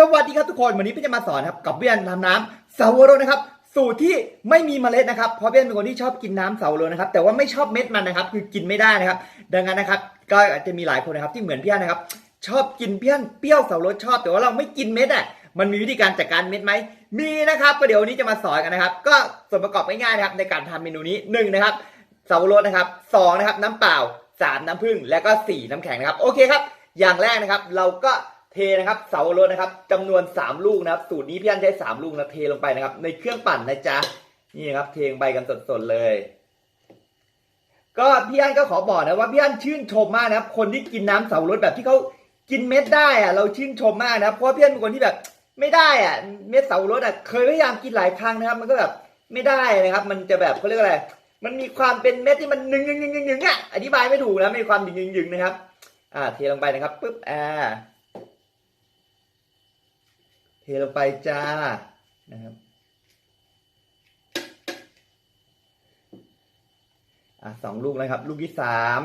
สวัสดีครับทุกคนวันนี้พี่จะมาสอนครับกับเบี้ยนทำน้ำเสาวรนะครับ สูตรที่ไม่มีเมล็ดนะครับเพราะเบี้ยนเป็นคนที่ชอบกินน้ำเสาวรนะครับ แต่ว่าไม่ชอบเม็ดมันนะครับ คือกินไม่ได้นะครับ ดังนั้นนะครับ ก็อาจจะมีหลายคนนะครับที่เหมือนพี่อันนะครับ ชอบกินเบี้ยนเปรี้ยวเสาวรชอบ แต่ว่าเราไม่กินเม็ดอะมันมีวิธีการจัดการเม็ดไหมมีนะครับก็เดี๋ยววันนี้จะมาสอนกันนะครับ ก็ส่วนประกอบง่ายๆนะครับในการทำเมนูนี้หนึ่งนะครับเสาวรนะครับสองนะครับน้ำเปล่าสามน้ำผึ้งและก็สี่น้ำแข็งนะครับโอเคครับอย่างแรกนะครับเราก็ เทนะครับเสาวรสนะครับจำนวน 3 ลูกนะครับ สูตรนี้พี่อันใช้ 3 ลูกนะเทลงไปนะครับ ในเครื่องปั่นนะจ๊ะนี่ครับ เทลงไปกันสดๆเลย ก็พี่อันก็ขอบอกนะว่าพี่อันชื่นชมมากนะครับ คนที่กินน้ำเสาวรสแบบที่เขากินเม็ดได้อะเราชื่นชมมากนะครับเพราะพี่อันเป็นคนที่แบบไม่ได้อะเม็ดเสาวรสอะเคยพยายามกินหลายครั้งนะครับ มันก็แบบไม่ได้นะครับ มันจะแบบเขาเรียกอะไรมันมีความเป็นเม็ดที่มันหนึ่งหนึ่งหนึ่งหนึ่งหนึ่งอะอธิบายไม่ถูกนะมีความหนึ่งหนึ่งหนึ่งนะครับ อ่าเทลงไปนะครับปุ๊บอ่า เทลงไปจ้านะครับอะสองลูกนะครับ ลูกที่สาม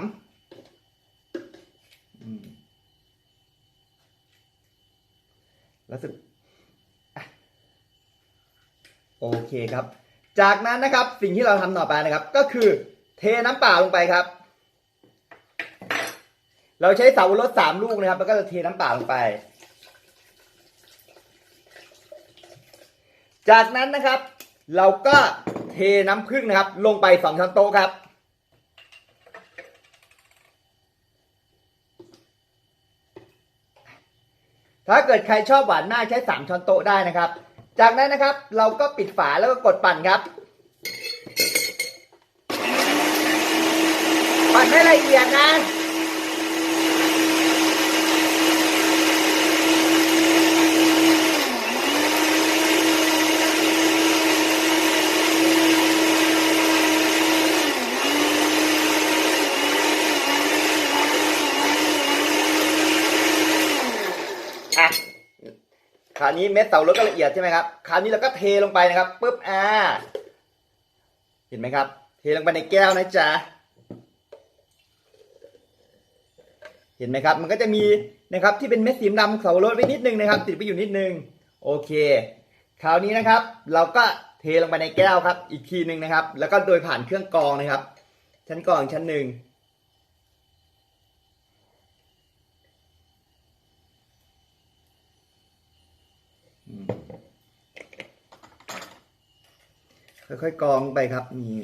รู้สึกโอเคครับ จากนั้นนะครับสิ่งที่เราทำต่อไปนะครับ ก็คือเทน้ำเปล่าลงไปครับ เราใช้เสาวรสสามลูกนะครับ แล้วก็จะเทน้ำเปล่าลงไป จากนั้นนะครับ เราก็เทน้ำผึ้งนะครับ ลงไปสองช้อนโต๊ะครับ ถ้าเกิดใครชอบหวานมากใช้สามช้อนโต๊ะได้นะครับ จากนั้นนะครับ เราก็ปิดฝาแล้วก็กดปั่นครับ ปั่นให้ละเอียดนะอะ ราวนี้เม็ดเสารถก็ละเอียดใช่ไหมครับคราวนี้เราก็เทลงไปนะครับปุ๊บอ่า เห็นไหมครับ เทลงไปในแก้วนะจ๊ะเห็นไหมครับ มันก็จะมีนะครับที่เป็นเม็ดสีดำเสารถไว้นิดนึงนะครับ ติดไปอยู่นิดนึง โอเคคราวนี้นะครับ เราก็เทลงไปในแก้วครับ อีกทีหนึ่งนะครับ แล้วก็โดยผ่านเครื่องกรองนะครับ ชั้นกรองชั้นหนึ่ง ค่อยๆกรองไปครับนี่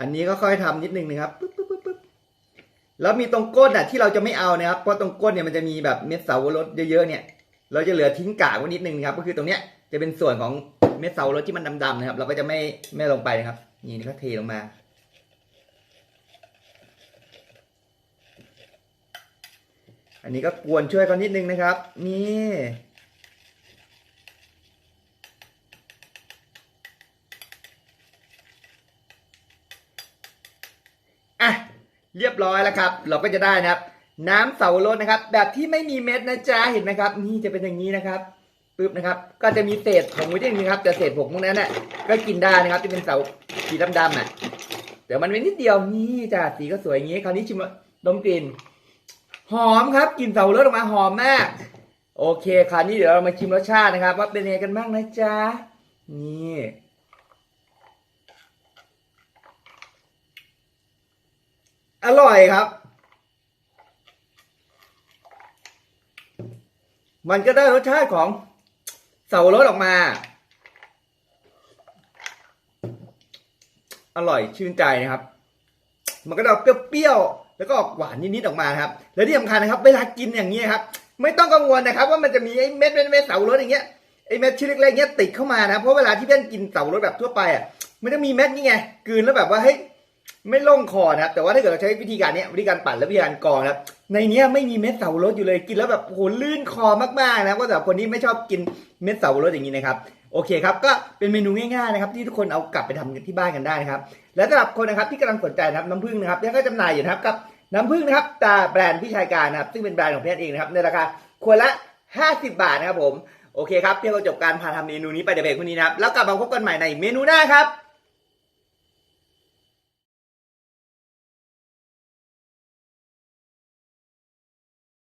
อันนี้ก็ค่อยทำนิดนึงนะครับปึ๊บปึ๊บปึ๊บปึ๊บแล้วมีตรงก้นอะที่เราจะไม่เอานะครับเพราะตรงก้นเนี่ยมันจะมีแบบเม็ดเสาวรสเยอะๆเนี่ย เราจะเหลือทิ้งกากไว้นิดนึงนะครับ ก็คือตรงเนี้ยจะเป็นส่วนของเม็ดเสาวรสที่มันดำๆนะครับ เราก็จะไม่ไม่ลงไปนะครับ นี่นี่ก็เทลงมา อันนี้ก็กวนช่วยกันนิดนึงนะครับ นี่อะเรียบร้อยแล้วครับ เราก็จะได้นะครับ น้ำเสาวรสนะครับ แบบที่ไม่มีเม็ดนะจ๊ะเห็นไหมครับ นี่จะเป็นอย่างนี้นะครับปึ๊บนะครับ ก็จะมีเศษผงไว้ที่นึงครับแต่เศษผงพวกนั้นน่ะก็กินได้นะครับที่เป็นเสาสีดำๆอะเดี๋ยวมันเป็นนิดเดียวนี่จ้ะสีก็สวยอย่างนี้ คราวนี้ชิมดมกลิ่น หอมครับกลิ่นเสารสอออกมาหอมมาก โอเคคราวนี้เดี๋ยวเรามาชิมรสชาตินะครับ ว่าเป็นยังไงกันบ้างนะจ๊ะนี่อร่อยครับ มันก็ได้รสชาติของเสารสออกมา อร่อยชื่นใจนะครับ มันก็จะเปรี้ยวๆ แล้วก็ออกหวานนิดๆออกมาครับ และที่สำคัญนะครับเวลากินอย่างนี้ครับ ไม่ต้องกังวลนะครับ ว่ามันจะมีไอ้เม็ดเม็ดเม็ดเสารสอย่างเงี้ยไอ้เม็ดชิ้นเล็กๆเงี้ยติดเข้ามานะเพราะเวลาที่เพื่อนกินเสารสแบบทั่วไปอะมันจะมีเม็ดนี่ไงกืนแล้วแบบว่าเฮ้ยไม่ล่งคอนะครับแต่ว่าถ้าเกิดเราใช้วิธีการนี้วิธีการปั่นและวิธีการกรองนะครับ ในเนี้ยไม่มีเม็ดเสารสอยู่เลยกินแล้วแบบโอ้โหลื่นคอมากๆนะก็สำหรับคนที่ไม่ชอบกินเม็ดเสารสอย่างนี้นะครับโอเคครับก็เป็นเมนูง่ายๆนะครับที่ทุกคนเอากลับไปทำกันที่บ้านกันได้นะครับและสำหรับคนนะครับที่กำลังสนใจนะครับน้ำผึ้งนะครับที่ก็จำหน่ายอยู่นะครับกับน้ำผึ้งนะครับตาแบรนด์พี่ชายการนะครับซึ่งเป็นแบรนด์ของพี่เองนะครับในราคาขวดละ 50 บาทนะครับผมโอเคครับเพียงเราจบการพาทำเมนูนี้ไปเดี๋ยวเบรกวันนี้นะครับแล้วกลับมาพบกันใหม่ในเมนูหน้าครับ